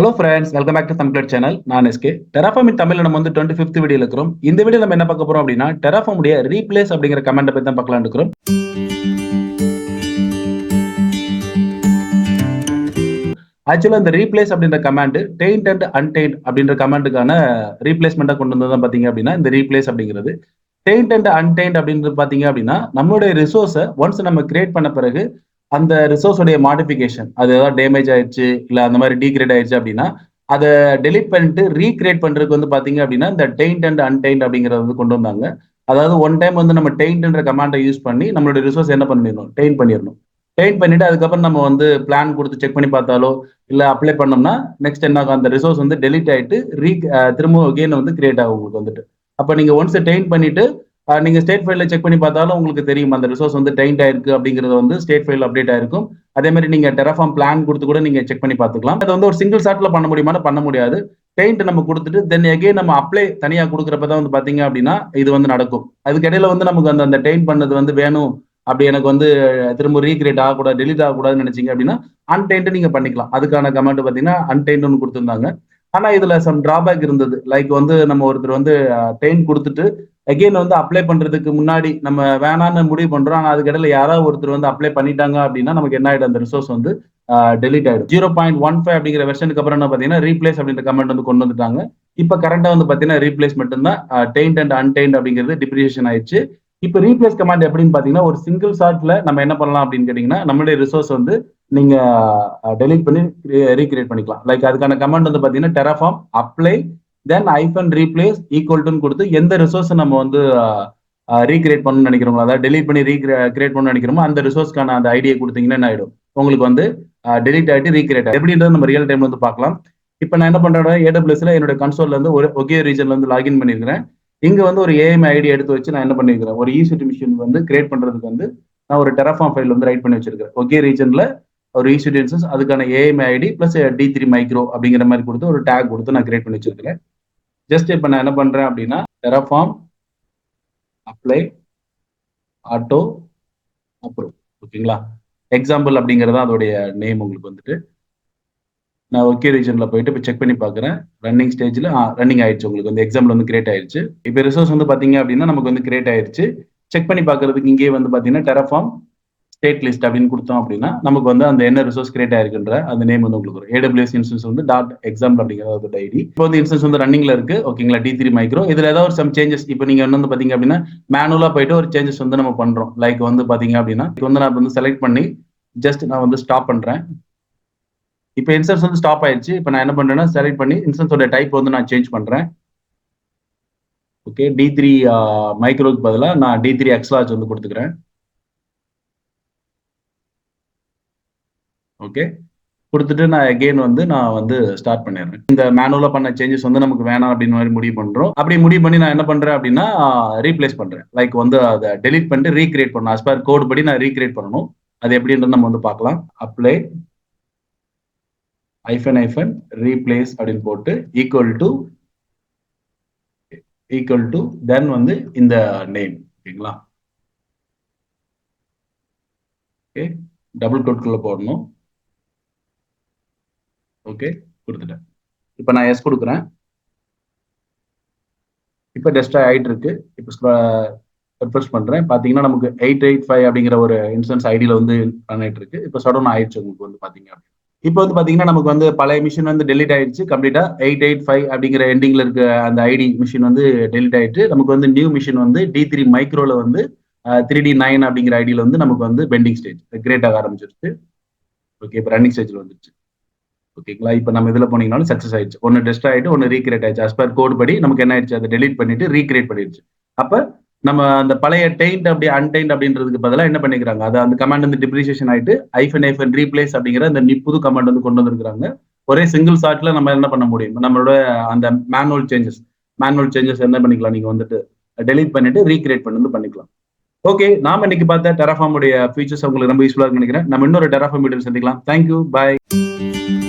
Hello friends welcome back to Tamil channel நான் S K terraform in Tamil நம்ம வந்து twenty fifth video இருக்கிறோம். இந்த வீடியோ நம்ம என்ன பார்க்க போறோம் அப்படின்னா டெராஃபாம் உடைய ரீப்ளேஸ் அப்படிங்கிற கமெண்ட் பத்தி தான் பார்க்கலாம் இருக்கிறோம். ஆக்சுவலாக இந்த ரீப்ளேஸ் அப்படின்ற கமாண்ட் டெயின்ட் அண்ட் அன்டெயின்ட் அப்படின்ற கமாண்டுக்கான ரீப்ளேஸ்மெண்ட்டாக கொண்டு வந்தது தான் பார்த்தீங்க அப்படின்னா இந்த ரீப்ளேஸ் அப்படிங்கிறது. டெயின்ட் அண்ட் அன்டெயின்ட் அப்படின்றது பார்த்தீங்க அப்படின்னா நம்மளுடைய ரிசோர்ஸை ஒன்ஸ் நம்ம கிரியேட் பண்ண பிறகு அந்த ரிசோர்ஸோடைய மாடிஃபிகேஷன் அது ஏதாவது டேமேஜ் ஆயிடுச்சு இல்லை அந்த மாதிரி டீக்ரேட் ஆயிடுச்சு அப்படின்னா அதை டெலிட் பண்ணிட்டு ரீக்ரியேட் பண்றதுக்கு வந்து பாத்தீங்க அப்படின்னா இந்த டெயின்ட் அண்ட் அன்டெயின்ட் அப்படிங்கறது வந்து கொண்டு வந்தாங்க. அதாவது ஒன் டைம் வந்து நம்ம டெயின்ட்ன்ற கமாண்டை யூஸ் பண்ணி நம்மளோட ரிசோர்ஸ் என்ன பண்ணிடணும்? டெயின் பண்ணிடணும். டெயின் பண்ணிட்டு அதுக்கப்புறம் நம்ம வந்து பிளான் கொடுத்து செக் பண்ணி பார்த்தாலோ இல்லை அப்ளை பண்ணோம்னா நெக்ஸ்ட் என்ன ஆகும்? அந்த ரிசோர்ஸ் வந்து டெலிட் ஆயிட்டு ரீ திரும்ப கெயின் வந்து கிரியேட் ஆகும் உங்களுக்கு வந்துட்டு. அப்போ நீங்க ஒன்ஸ் டெயின் பண்ணிட்டு நீங்க ஸ்டேட் ஃபைல செக் பண்ணி பார்த்தாலும் உங்களுக்கு தெரியும். அந்த ரிசோர்ஸ் வந்து டைண்ட் ஆயிருக்கு அப்படிங்கிறது வந்து ஸ்டேட் ஃபைல் அப்டேட் ஆயிருக்கும். அதே மாதிரி நீங்க டெரஃபார்ம் பிளான் கொடுத்து கூட நீங்க செக் பண்ணி பார்த்துக்கலாம். அது வந்து ஒரு சிங்கிள் ஷாட்ல பண்ண முடியுமான்னு பண்ண முடியாது. டெயிண்ட் நம்ம கொடுத்துட்டு தென் எகெயின் நம்ம அப்ளை தனியா கொடுக்குறப்ப தான் வந்து பாத்தீங்க அப்படின்னா இது வந்து நடக்கும். அதுக்கு இடையில வந்து நமக்கு அந்த அந்த டெயின் பண்ணது வந்து வேணும். அப்படி எனக்கு வந்து திரும்ப ரீக்ரியேட் ஆகக்கூடாது டெலிட் ஆகக்கூடாதுன்னு நினைச்சீங்க அப்படின்னா அன்டெயின்ட் நீங்க பண்ணிக்கலாம். அதுக்கான கமெண்ட் பாத்தீங்கன்னா அன்டெயின்ட் ஒன்று கொடுத்துருந்தாங்க. ஆனா இதுல சம் டிராபேக் இருந்தது. லைக் வந்து நம்ம ஒருத்தர் வந்து டெயின் கொடுத்துட்டு அகெயின் வந்து அப்ளை பண்றதுக்கு முன்னாடி நம்ம வேணான்னு முடிவு பண்றோம். ஆனா அதுக்கு இடையில யாராவது ஒருத்தர் வந்து அப்ளை பண்ணிட்டாங்க அப்படின்னா நமக்கு என்ன ஆயிடும்? அந்த ரிசோர்ஸ் வந்து டெலிட் ஆயிடும். ஜீரோ பாயிண்ட் ஒன் ஃபைவ் அப்படிங்கிற வெர்ஷனுக்கு அப்புறம் என்ன பாத்தீங்கன்னா ரீப்ளேஸ் அப்படின்ற கமெண்ட் வந்து கொண்டு வந்துட்டாங்க. இப்ப கரண்டா வந்து பாத்தீங்கன்னா ரீப்ளேஸ் மட்டும்தான் டெயின்ட் அண்ட் அன்டெயின்ட் அப்படிங்கிறது டிப்ரிசியேஷன் ஆயிடுச்சு. இப்போ ரீப்ளேஸ் கமாண்ட் எப்படின்னு பாத்தீங்கன்னா ஒரு சிங்கிள் ஷாட்ல நம்ம என்ன பண்ணலாம் அப்படின்னு கேட்டீங்கன்னா நம்மளுடைய ரிசோர்ஸ் வந்து நீங்க டெலிட் பண்ணி ரீக்ரியேட் பண்ணிக்கலாம். லைக் அதுக்கான கமாண்ட் வந்து பாத்தீங்கன்னா டெராஃபார்ம் அப்ளை தென் ஐஃபன் ரீப்ளேஸ் ஈக்குவல் டுன்னு கொடுத்து எந்த ரிசோர்ஸை நம்ம வந்து ரீக்ரியேட் பண்ணணும்னு நினைக்கிறோமோ அதாவது டெலிட் பண்ணி ரீக்ரியேட் பண்ணணும்னு நினைக்கிறோமோ அந்த ரிசோர்ஸ்க்கான அந்த ஐடியா கொடுத்தீங்கன்னா என்ன ஆயிடும்? உங்களுக்கு வந்து டெலிட் ஆகிட்டு ரீக்ரியேட் ஆகும் எப்படின்றது நம்ம ரியல் டைம் வந்து பார்க்கலாம். இப்போ நான் என்ன பண்ணுறேன் ஏடபிள்யூஸ்ல என்னோட கன்சோல்ல இருந்து ஒரு ஒகே ரீஜன்ல வந்து லாகின் பண்ணியிருக்கிறேன். இங்க வந்து ஒரு ஏஎம் ஐடி எடுத்து வச்சு நான் என்ன பண்ணிருக்கிறேன் ஒரு ஈசிடி மிஷின் வந்து கிரியேட் பண்றதுக்கு வந்து நான் ஒரு டெரஃபார்ம் ஃபைல் வந்து ரைட் பண்ணி வச்சிருக்கேன் ஒகே ரீஜன்ல ஒரு ஈசிடி அதுக்கான AM ID plus T three micro அப்படிங்கிற மாதிரி கொடுத்து ஒரு டேக் கொடுத்து நான் கிரியேட் பண்ணி வச்சிருக்கிறேன். ஜஸ்ட் இப்போ நான் என்ன பண்றேன் அப்படின்னா டெராஃபார்ம் அப்ளை ஆட்டோ அப்ரூவ் ஓகேங்களா எக்ஸாம்பிள் அப்படிங்கிறது அதோடைய நேம் உங்களுக்கு வந்துட்டு. நான் ஒகே ரீஜனில் போயிட்டு இப்போ செக் பண்ணி பார்க்குறேன் ரன்னிங் ஸ்டேஜில் ரன்னிங் ஆயிடுச்சு உங்களுக்கு. வந்து எக்ஸாம்பிள் வந்து கிரியேட் ஆயிடுச்சு இப்போ ரிசோர்ஸ் வந்து பார்த்தீங்க அப்படின்னா நமக்கு வந்து கிரியேட் ஆயிடுச்சு செக் பண்ணி பார்க்கறதுக்கு இங்கே வந்து பார்த்தீங்கன்னா டெரஃபார்ம் ஸ்டேட் லிஸ்ட் அப்படின்னு கொடுத்தோம் அப்படின்னா நமக்கு வந்து அந்த என்ன ரிசோர்ஸ் கிரியேட் ஆயிருக்குன்ற அந்த நேம் வந்து உங்களுக்கு வரும். ஏடபிள்யூஎஸ் இன்ஸ்டன்ஸ் வந்து டாட் எக்ஸாம்பிள் அப்படிங்கிற ஐடி இப்போ வந்து இன்ஸ்டன்ஸ் வந்து ரன்னிங்ல இருக்கு. ஓகேங்களா டி த்ரீ மைக்ரோ இதுல ஏதாவது ஒரு சம் சேஞ்சஸ் இப்போ நீங்க வந்து பாத்தீங்க அப்படின்னா மேனுவலா போயிட்டு ஒரு சேஞ்சஸ் வந்து நம்ம பண்றோம். லைக் வந்து பாத்தீங்க அப்படின்னா இப்போ வந்து நான் வந்து செலக்ட் பண்ணி ஜஸ்ட் நான் வந்து ஸ்டாப் பண்றேன். இப்போ இன்ஸ்டன்ஸ் வந்து ஸ்டாப் ஆயிடுச்சு இப்போ நான் என்ன பண்றேன்னா செலக்ட் பண்ணி இன்சன்ஸோட டைப் வந்து நான் சேஞ்ச் பண்றேன். ஓகே டி த்ரீ மைக்ரோக்கு பதிலாக நான் டி த்ரீ எக்ஸ்லாஜ் வந்து கொடுத்துக்கிறேன். ஓகே கொடுத்துட்டு நான் அகெயின் வந்து நான் வந்து ஸ்டார்ட் பண்ணிடுறேன். இந்த மேனுவலா பண்ண சேஞ்சஸ் வந்து நமக்கு வேணாம் அப்படின்னு மாதிரி முடிவு பண்றோம். அப்படி முடிவு பண்ணி நான் என்ன பண்றேன் அப்படின்னா ரீப்ளேஸ் பண்றேன். லைக் வந்து அதை டெலிட் பண்ணிட்டு ரீக்ரியேட் பண்ணணும். அஸ்பார் கோட் படி நான் ரீக்ரியேட் பண்ணணும். அது எப்படின்றது நம்ம வந்து பார்க்கலாம். அப்ளை ஐஃபன் ஐஃபன் ரீப்ளேஸ் அப்படின்னு போட்டு equal to equal to then வந்து இந்த நேம் ஓகேங்களா ஓகே டபுள் கோட்குள்ள போடணும். ஓகே கொடுத்துட்டேன். இப்போ நான் எஸ் கொடுக்குறேன். இப்போ டெஸ்டாய் ஆயிட்டு இருக்கு. இப்போ ரெஃப்ரெஷ் பண்றேன். பாத்தீங்கன்னா நமக்கு எயிட் எயிட் ஃபைவ் அப்படிங்கிற ஒரு இன்சூரன்ஸ் ஐடியில வந்து ரன் ஆயிட்டு இருக்கு. இப்போ சடவுன் ஆயிடுச்சு உங்களுக்கு வந்து பாத்தீங்க இப்போ வந்து பாத்தீங்கன்னா நமக்கு வந்து பழைய மிஷின் வந்து டெலிட் ஆயிடுச்சு. கம்ப்ளீட்டா எயிட் எயிட் ஃபைவ் அப்படிங்கிற எண்டிங்ல இருக்க அந்த ஐடி மிஷின் வந்து டெலிட் ஆயிட்டு நமக்கு வந்து நியூ மிஷின் வந்து டி த்ரீ மைக்ரோல வந்து த்ரீ டி நைன் அப்படிங்கிற ஐடியில் வந்து நமக்கு வந்து பெண்டிங் ஸ்டேஜ் கிரேட் ஆக ஆரம்பிச்சிருச்சு. ஓகே இப்போ ரன்னிங் ஸ்டேஜில் வந்துருச்சு. ஓகேங்களா? இப்போ நம்ம இதில் போனீங்கனாலும் சக்ஸஸ் ஆயிடுச்சு. ஒன்று டெஸ்ட் ஆயிட்டு ஒன்று ரீக்ரியேட் ஆயிடுச்சு. அஸ் பர் கோட் படி நமக்கு என்ன ஆயிடுச்சு? அதை டெலிட் பண்ணிட்டு ரீக்ரியேட் பண்ணிடுச்சு. அப்போ நம்ம அந்த பழைய டெயின்ட் அப்படி அன்டெயின்ட் அப்படின்றதுக்கு பதிலாக என்ன பண்ணிக்கிறாங்க? அது அந்த கமாண்ட் வந்து டிப்ரிசியேஷன் ஆயிட்டு ஐஃபன் ஐஃபன் ரீப்ளேஸ் அப்படிங்கிற அந்த புது கமாண்ட் வந்து கொண்டு வந்திருக்காங்க ஒரே சிங்கிள் ஷாட்ல நம்ம என்ன பண்ண முடியும்? நம்மளோட அந்த மேனுவல் சேஞ்சஸ் மேனுவல் சேஞ்சஸ் என்ன பண்ணிக்கலாம்? நீங்க வந்துட்டு டெலிட் பண்ணிட்டு ரீக்ரியேட் பண்ணி பண்ணிக்கலாம். ஓகே நாம இன்னைக்கு பார்த்த டெராஃபாமுடைய ஃபீச்சர்ஸ் உங்களுக்கு ரொம்ப யூஸ்ஃபுல்லாக நினைக்கிறேன். நம்ம இன்னொரு டெராஃபாம் வீடியோ சந்திக்கலாம். Thank you bye